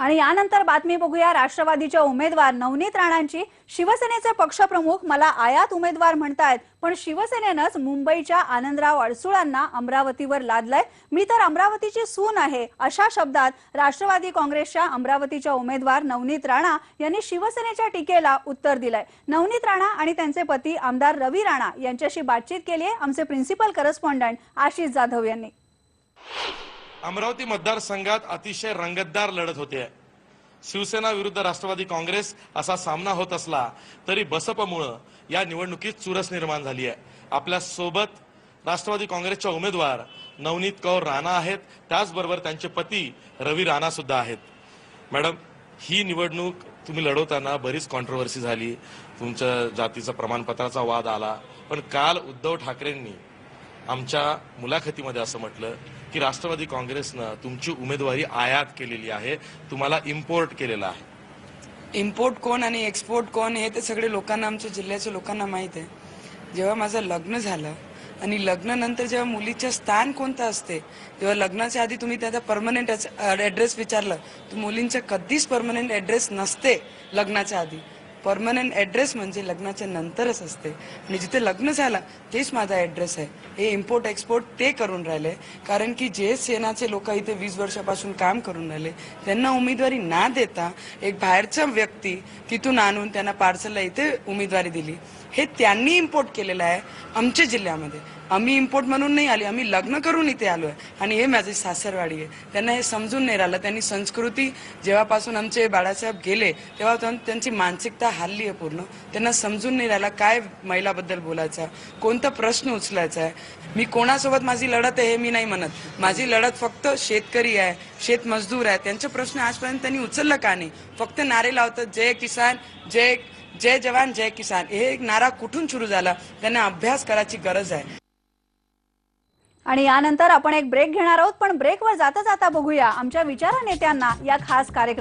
आणि यानंतर बातमी बघूया राष्ट्रवादीच्या उमेदवार नवनीत राणांची. शिवसेनेचे पक्षप्रमुख मला आयात उमेदवार म्हणतायत पण शिवसेनेनंच मुंबईच्या आनंदराव अडसुळांना अमरावतीवर लादलंय. मी तर अमरावतीची सून आहे अशा शब्दात राष्ट्रवादी काँग्रेसच्या अमरावतीच्या उमेदवार नवनीत राणा यांनी शिवसेनेच्या टीकेला उत्तर दिलंय. नवनीत राणा आणि त्यांचे पती आमदार रवी राणा यांच्याशी बातचीत केली आहे आमचे प्रिन्सिपल करस्पॉन्डंट आशिष जाधव यांनी. अमरावती मतदारसंघात अतिशय रंगतदार लढत होते. शिवसेना विरुद्ध राष्ट्रवादी काँग्रेस असा सामना होत असला तरी बसपमुळं या निवडणुकीत चुरस निर्माण झाली आहे. आपल्यासोबत राष्ट्रवादी काँग्रेसच्या उमेदवार नवनीत कौर राणा आहेत. त्याचबरोबर त्यांचे पती रवी राणा सुद्धा आहेत. मॅडम ही निवडणूक तुम्ही लढवताना बरीच कॉन्ट्रोवर्सी झाली. तुमच्या जातीचा प्रमाणपत्राचा वाद आला. पण काल उद्धव ठाकरेंनी आमच्या मुलाखतीमध्ये असं म्हटलं की राष्ट्रवादी काँग्रेसनं तुमची उमेदवारी आयात केलेली आहे तुम्हाला इम्पोर्ट केलेला आहे. इम्पोर्ट कोण आणि एक्सपोर्ट कोण हे ते सगळे लोकांना आमच्या जिल्ह्याच्या लोकांना माहीत आहे. जेव्हा माझं लग्न झालं आणि लग्नानंतर जेव्हा मुलीचं स्थान कोणतं असते तेव्हा लग्नाच्या आधी तुम्ही त्याचा परमनंट ॲड्रेस विचारलं तर मुलींचं कधीच परमनंट ॲड्रेस नसते लग्नाच्या आधी. परमनंट ॲड्रेस म्हणजे लग्नाच्या नंतरच असते. आणि जिथे लग्न झालं तेच माझा ॲड्रेस आहे. हे इम्पोर्ट एक्सपोर्ट ते करून राहिले. कारण की जे सेनाचे लोक इथे वीस वर्षापासून काम करून राहिले त्यांना उमेदवारी ना देता एक बाहेरचा व्यक्ती तिथून आणून त्यांना पार्सलला इथे उमेदवारी दिली. हे त्यांनी इम्पोर्ट केलेलं आहे आमच्या जिल्ह्यामध्ये. आम्ही इम्पोर्ट म्हणून नाही आले आम्ही लग्न करून इथे आलो आहे आणि हे माझी सासरवाडी आहे. त्यांना हे समजून नाही राहिलं. त्यांनी संस्कृती जेव्हापासून आमचे बाळासाहेब गेले तेव्हा त्यांची मानसिकता हल्ली आहे पूर्ण. त्यांना समजून नाही राहिला काय महिलाबद्दल बोलायचं कोणता प्रश्न उचलायचा आहे. मी कोणासोबत माझी लढत आहे हे मी नाही म्हणत. माझी लढत फक्त शेतकरी आहे शेतमजदूर आहे. त्यांचे प्रश्न आजपर्यंत त्यांनी उचललं का नाही? फक्त नारे लावतात जय किसान जय जय जवान जय किसान. हे एक नारा कुठून सुरू झाला? त्यांना अभ्यास करायची गरज आहे. आणि यानंतर आपण एक ब्रेक घेणार आहोत पण ब्रेकवर जाता जाता बघूया आमच्या विचारा नेत्यांना या खास कार्यक्रम